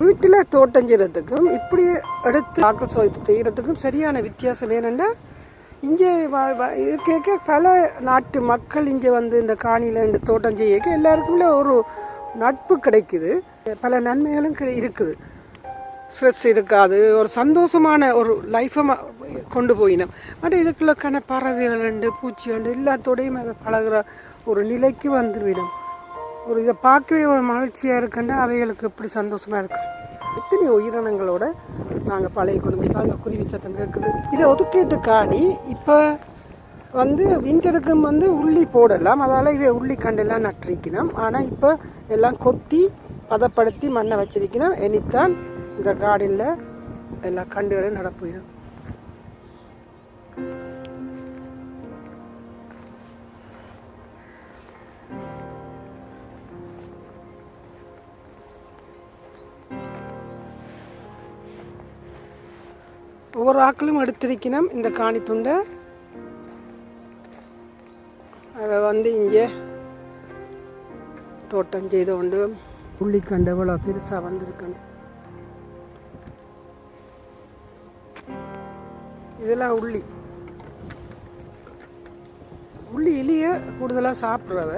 வீட்டில் தோட்டம் செய்கிறதுக்கும் இப்படி எடுத்து ஆக்கள் சுவைத்து செய்கிறதுக்கும் சரியான வித்தியாசம் என்னென்னா இங்கே கேட்க பல நாட்டு மக்கள் இங்கே வந்து இந்த காணியில் இந்த தோட்டம் செய்ய எல்லாருக்குள்ள ஒரு நட்பு கிடைக்குது. பல நன்மைகளும் இருக்குது. ஸ்ட்ரெஸ் இருக்காது ஒரு சந்தோஷமான ஒரு லைஃப்பை கொண்டு போயினோம். ஆனால் இதுக்குள்ளக்கான பறவைகள் உண்டு பூச்சி உண்டு எல்லாத்தோடையும் பழகிற பழகுற ஒரு நிலைக்கு வந்துவிடும் ஒரு இதை பார்க்கவே ஒரு மகிழ்ச்சியாக இருக்குன்னா அவைகளுக்கு எப்படி சந்தோஷமாக இருக்கும் இத்தனை உயிரினங்களோட நாங்கள் பழைய குடும்பத்தில் பாருங்க குருவி சத்தம் கேட்குது இதை ஒதுக்கிட்டு காணி இப்போ வந்து விண்டருக்கும் வந்து உள்ளி போடலாம். அதால் இவை உள்ளி கண்டெல்லாம் நட்டிருக்கணும் ஆனால் இப்போ எல்லாம் கொத்தி பதப்படுத்தி மண்ணை வச்சிருக்கணும் இனித்தான் இந்த கார்டனில் எல்லா கண்டுகளும் நடப்போயிடும் ஒவ்வொரு ஆக்களும் எடுத்திருக்கணும் இந்த காணி துண்டை. அதை வந்து இங்கே தோட்டம் செய்து கொண்டு உள்ளிக்கண்டு இவ்வளோ பெருசாக வந்திருக்கணும். இதெல்லாம் உள்ளி. உள்ளி இலிய கூடுதலாக சாப்பிட்றவ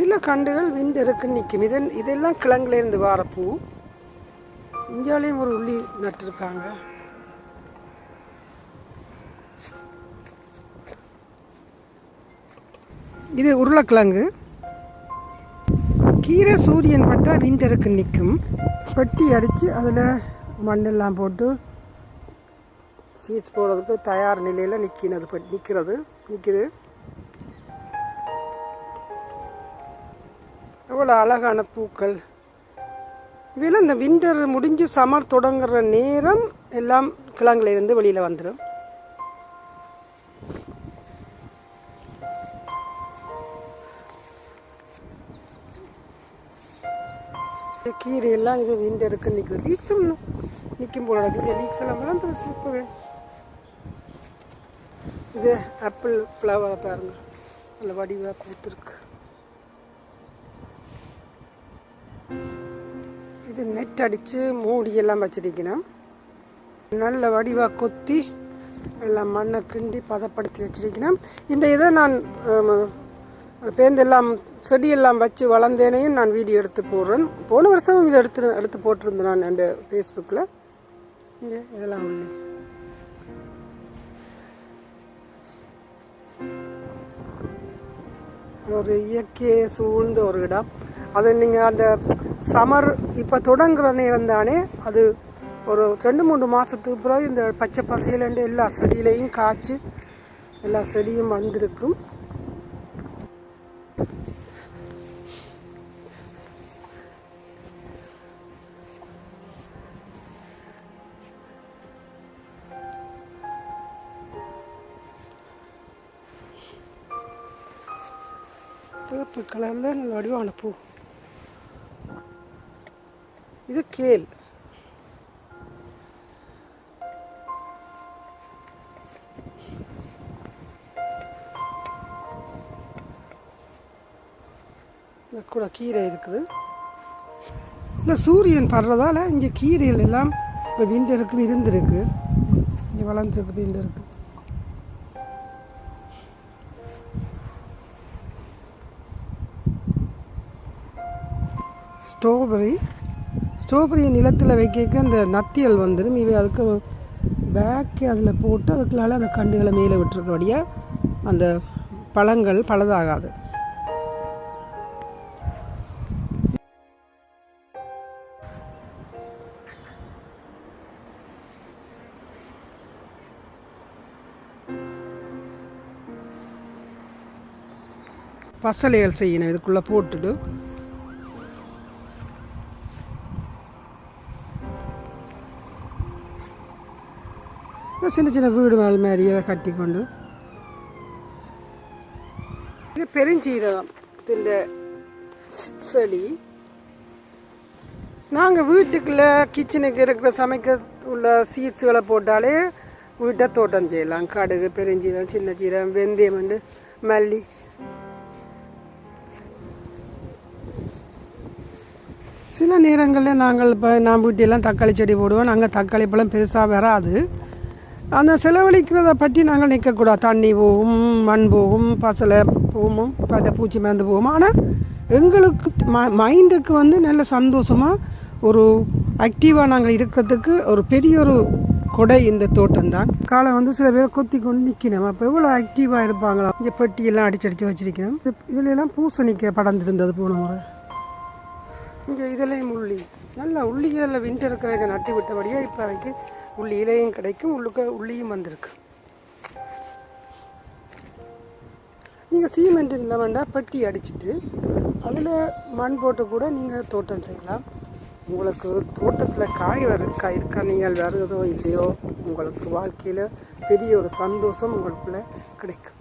சில கண்டுகள் விண்டு நிற்கும். இதன் இதெல்லாம் கிழங்குலேருந்து வார பூ. இந்தியாலேயும் ஒரு உள்ளி நட்டிருக்காங்க. இது உருளைக்கிழங்கு. கீரை சூரியன் பட்டா விண்டருக்கு நிற்கும். பட்டி அடித்து அதில் மண்ணெல்லாம் போட்டு சீட்ஸ் போடுறதுக்கு தயார் நிலையில் நிற்கினது நிற்கிறது நிற்கிது எவ்வளோ அழகான பூக்கள். இவையெல்லாம் இந்த விண்டர் முடிஞ்சு சம்மர் தொடங்குற நேரம் எல்லாம் கிழங்குல இருந்து வெளியில் வந்துடும் இந்த கீரையெல்லாம் இது விண்டருக்கு நிற்குது வீக்ஸல் நிற்கும் போல இருக்குது லீக்ஸ் எல்லாம் வளர்ந்துருக்கு இது ஆப்பிள் ஃப்ளவரை பாருங்க. நல்ல வடிவாக கொடுத்துருக்கு இது நெட் அடித்து மூடியெல்லாம் வச்சுருக்கணும். நல்ல வடிவாக கொத்தி எல்லாம் மண்ணை கிண்டி பதப்படுத்தி வச்சுருக்கணும். இந்த இதை நான் பேந்தெல்லாம் செடியெல்லாம் வச்சு வளர்ந்தேனையும் நான் வீடியோ எடுத்து போடுறேன். போன வருஷமும் இதை எடுத்து எடுத்து போட்டிருந்தேன் நான் என் ஃபேஸ்புக்கில் இங்கே இதெல்லாம் உள்ளே. ஒரு இயற்கையை சூழ்ந்த ஒரு இடம். அது நீங்கள் அந்த சமர் இப்போ தொடங்குற நேரம் தானே அது ஒரு ரெண்டு மூணு மாதத்துக்கு பிறகு இந்த பச்சை பசையிலேருந்து எல்லா செடியிலையும் காய்ச்சி எல்லா செடியும் வந்திருக்கும். சிவப்பு கலரில் வடிவான பூ. இது கேல் இந்த கூட கீரை இருக்குது. இல்லை சூரியன் படுறதால இங்கே கீரைகள் எல்லாம் இப்போ விண்டருக்கு இருந்திருக்கு இங்கே வளர்ந்துருக்கு இருக்குது ஸ்ட்ராபெரி ஸ்ட்ராபெரி நிலத்தில் வைக்க அந்த நத்தியல் வந்துடும் இவை அதுக்கு பேக்கு அதில் போட்டு அதுக்குள்ளால அந்த கண்டுகளை மேலே விட்டுருக்கக்கூடிய அந்த பழங்கள் பழதாகாது. பசலைகள் செய்யணும். இதுக்குள்ளே போட்டுட்டு சின்ன சின்ன வீடு மேல் மாதிரியே கட்டி கொண்டு இது பெருஞ்சீரகத்தின் செடி நாங்கள் வீட்டுக்குள்ளே கிச்சனுக்கு இருக்கிற சமைக்க உள்ள சீட்ஸுகளை போட்டாலே வீட்டை தோட்டம் செய்யலாம் கடுகு பெருஞ்சீரகம் சின்ன சீரகம் வெந்தயம் வந்து மல்லி சில நேரங்களில் நாங்கள் இப்போ நான் வீட்டிலலாம் தக்காளி செடி போடுவோம் நாங்கள் தக்காளி பழம் பெருசாக வராது அந்த செலவழிக்கிறத பற்றி நாங்கள் நிற்கக்கூடாது. தண்ணி போகும் மண் போகும் பசலை போகும் பட்ட பூச்சி மருந்து போகும். ஆனால் எங்களுக்கு ம மைண்டுக்கு வந்து நல்ல சந்தோஷமாக ஒரு ஆக்டிவாக நாங்கள் இருக்கிறதுக்கு ஒரு பெரிய ஒரு கொடை இந்த தோட்டம் தான் காலை வந்து சில பேர் கொத்தி கொண்டு நிற்கணும் அப்போ எவ்வளோ ஆக்டிவாக இருப்பாங்களா இங்கே பெட்டியெல்லாம் அடிச்சு அடித்து வச்சிருக்கணும் இது- இதுல எல்லாம் பூசணிக்க படர்ந்துருந்தது போன முறை. இங்கே இதுலேயும் உள்ளி நல்லா உள்ளிகளில் விண்டருக்கு வைக்க நட்டி விட்டபடியே இப்போ வைக்க உள்ளி இலையும் கிடைக்கும் உள்ளுக்க உள்ளியும் வந்திருக்கு. நீங்கள் சீமெண்ட் இல்லை வேண்டாம் பெட்டி அடிச்சிட்டு அதில் மண் போட்டு கூட நீங்கள் தோட்டம் செய்யலாம். உங்களுக்கு தோட்டத்தில் காய் வரு காய் நீங்கள் வருதோ இல்லையோ உங்களுக்கு வாழ்க்கையில் பெரிய ஒரு சந்தோஷம் உங்களுக்குள்ள கிடைக்கும்.